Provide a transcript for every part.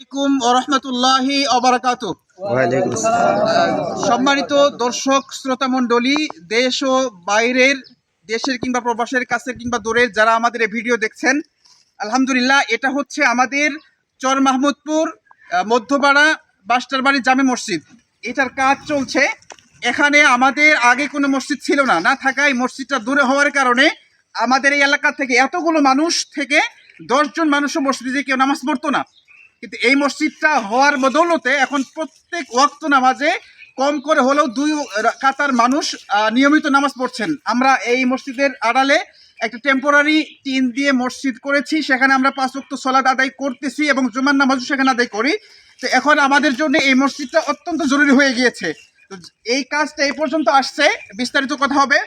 আলাইকুম ওরহমতুল্লাহি অবরাকাত সম্মানিত দর্শক শ্রোতা মণ্ডলী দেশ ও বাইরের দেশের কিংবা প্রবাসের কাছে কিংবা দূরের যারা আমাদের এই ভিডিও দেখছেন আলহামদুলিল্লাহ এটা হচ্ছে আমাদের চর মাহমুদপুর মধ্যপাড়া বাস্টারবাড়ি জামে মসজিদ। এটার কাজ চলছে। এখানে আমাদের আগে কোনো মসজিদ ছিল না। না থাকায় মসজিদটা দূরে হওয়ার কারণে আমাদের এই এলাকা থেকে এতগুলো মানুষ থেকে দশজন মানুষও মসজিদে কেউ নামাজ পড়তো না। কিন্তু এই মসজিদটা হওয়ার বদৌলতে এখন প্রত্যেক ওয়াক্ত নামাজে কম করে হলেও দুই কাতার মানুষ নিয়মিত নামাজ পড়ছেন। আমরা এই মসজিদের আড়ালে একটা টেম্পোরারি টিন দিয়ে মসজিদ করেছি, সেখানে আমরা পাঁচ ওয়াক্ত সলাদ আদায় করতেছি এবং জুমার নামাজও সেখানে আদায় করি। তো এখন আমাদের জন্য এই মসজিদটা অত্যন্ত জরুরি হয়ে গিয়েছে। তো এই কাজটা এই পর্যন্ত আসছে, বিস্তারিত কথা হবে।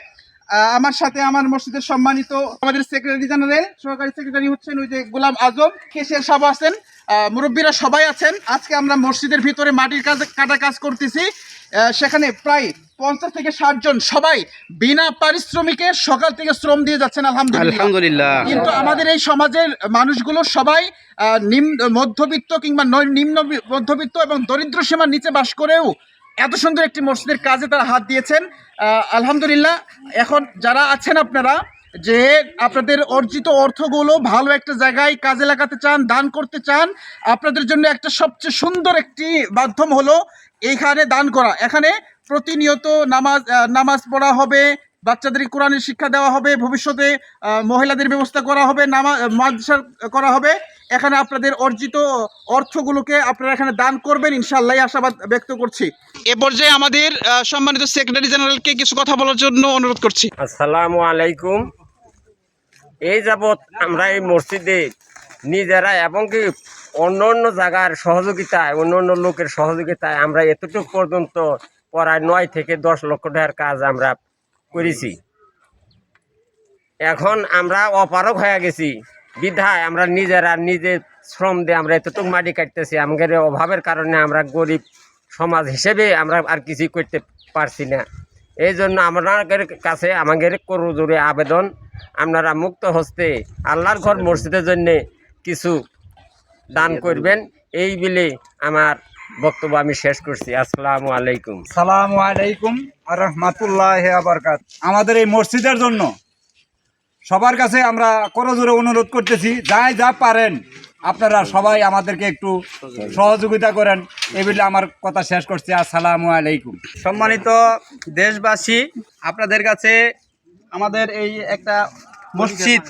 আমার সাথে আমার মসজিদের সম্মানিত আমাদের সেক্রেটারি জেনারেল সহকারী সেক্রেটারি হচ্ছেন ওই যে গোলাম আজম। কেশিয়ার সাহেব আছেন? মুরব্বীরা সবাই আছেন। আজকে আমরা মসজিদের ভিতরে মাটির কাজ কাটা কাজ করতেছি। সেখানে প্রায় পঞ্চাশ থেকে ষাট জন সবাই বিনা পারিশ্রমিকে সকাল থেকে শ্রম দিয়ে যাচ্ছেন আলহামদুলিল্লাহ। আলহামদুলিল্লাহ। কিন্তু আমাদের এই সমাজের মানুষগুলো সবাই আহ, নিম্ন মধ্যবিত্ত কিংবা নিম্ন মধ্যবিত্ত এবং দরিদ্র সীমার নিচে বাস করেও এত সুন্দর একটি মসজিদের কাজে তারা হাত দিয়েছেন। আলহামদুলিল্লাহ, এখন যারা আছেন আপনারা, যে আপনাদের অর্জিত অর্থগুলো ভালো একটা জায়গায় কাজে লাগাতে চান, দান করতে চান, আপনাদের জন্য একটা সবচেয়ে সুন্দর একটি মাধ্যম হলো এইখানে দান করা। এখানে প্রতিনিয়ত নামাজ নামাজ পড়া হবে বাচ্চাদের কোরআনের শিক্ষা দেওয়া হবে, ভবিষ্যতে মহিলাদের ব্যবস্থা করা হবে নামা মাদ্রাসা করা হবে। এখানে আপনাদের অর্জিত অর্থগুলোকে আপনারা এখানে দান করবেন ইনশাল্লাহ আশাবাদ ব্যক্ত করছি। এ পর্যায়ে আমাদের সম্মানিত সেক্রেটারি জেনারেলকে কিছু কথা বলার জন্য অনুরোধ করছি। আসসালামু আলাইকুম। এই যাবৎ আমরা এই মসজিদে নিজেরা এবং কি অন্য অন্য জায়গার সহযোগিতায়, অন্য অন্য লোকের সহযোগিতায় আমরা এতটুকু পর্যন্ত প্রায় নয় থেকে দশ লক্ষ টাকার কাজ আমরা করেছি। এখন আমরা অপারক হয়ে গেছি। বিধায় আমরা নিজেরা নিজের শ্রম দিয়ে আমরা এতটুকু মাটি কাটতেছি। আমাদের অভাবের কারণে আমরা গরিব সমাজ হিসেবে আমরা আর কিছুই করতে পারছি না। এই জন্য আপনাদের কাছে আমাদের করজোরে আবেদন, আপনারা মুক্ত হস্তে আল্লাহর ঘর মসজিদের জন্যে কিছু দান করবেন। এই বিলে আমার বক্তব্য আমি শেষ করছি। আসসালামু আলাইকুম। সালামু আলাইকুম রহমাতুল্লাহ আবরকাত আমাদের এই মসজিদের জন্য সবার কাছে আমরা করজোরে অনুরোধ করতেছি যাই যা পারেন আপনারা সবাই আমাদেরকে একটু সহযোগিতা করেন। এই বলে আমার কথা শেষ করছি। আসসালামু আলাইকুম। সম্মানিত দেশবাসী আপনাদের কাছে আমাদের এই একটা মসজিদ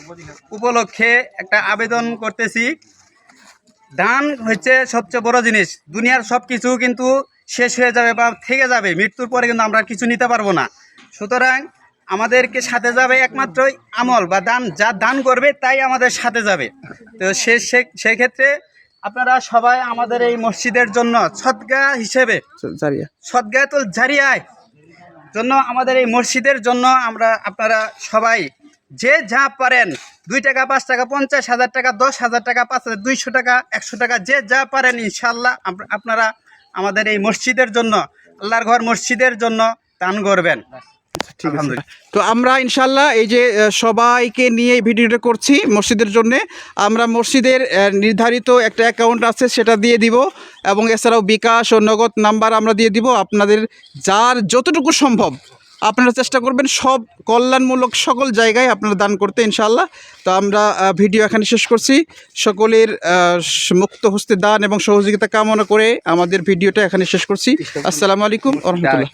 উপলক্ষে একটা আবেদন করতেছি। দান হচ্ছে সবচেয়ে বড় জিনিস। দুনিয়ার সব কিছু কিন্তু শেষ হয়ে যাবে বা থেকে যাবে। মৃত্যুর পরে কিন্তু আমরা কিছু নিতে পারব না। সুতরাং আমাদেরকে সাথে যাবে একমাত্রই আমল বা দান যা দান করবে তাই আমাদের সাথে যাবে। তো সে সে- সেক্ষেত্রে আপনারা সবাই আমাদের এই মসজিদের জন্য সদ্গা হিসেবে সদগাতুল জারিয়ায় জন্য আমাদের এই মসজিদের জন্য আমরা আপনারা সবাই যে যা পারেন দুই টাকা পাঁচ টাকা পঞ্চাশ হাজার টাকা দশ হাজার টাকা পাঁচ হাজার দুইশো টাকা একশো টাকা যে যা পারেন ইনশাল্লাহ আপ- আপনারা আমাদের এই মসজিদের জন্য আল্লাহর ঘর মসজিদের জন্য দান করবেন। তো আমরা ইনশাল্লাহ এই যে সবাইকে নিয়ে ভিডিওটা করছি মসজিদের জন্য। আমরা মসজিদের নির্ধারিত একটা অ্যাকাউন্ট আছে সেটা দিয়ে দিব এবং এছাড়াও বিকাশ ও নগদ নাম্বার আমরা দিয়ে দিব। আপনাদের যার যতটুকু সম্ভব আপনারা চেষ্টা করবেন সব কল্যাণমূলক সকল জায়গায় আপনারা দান করতে ইনশাল্লাহ তো আমরা ভিডিও এখানে শেষ করছি। সকলের মুক্ত হস্তে দান এবং সহযোগিতা কামনা করে আমাদের ভিডিওটা এখানে শেষ করছি। আসসালামু আলাইকুম রহমতুল্লাহ।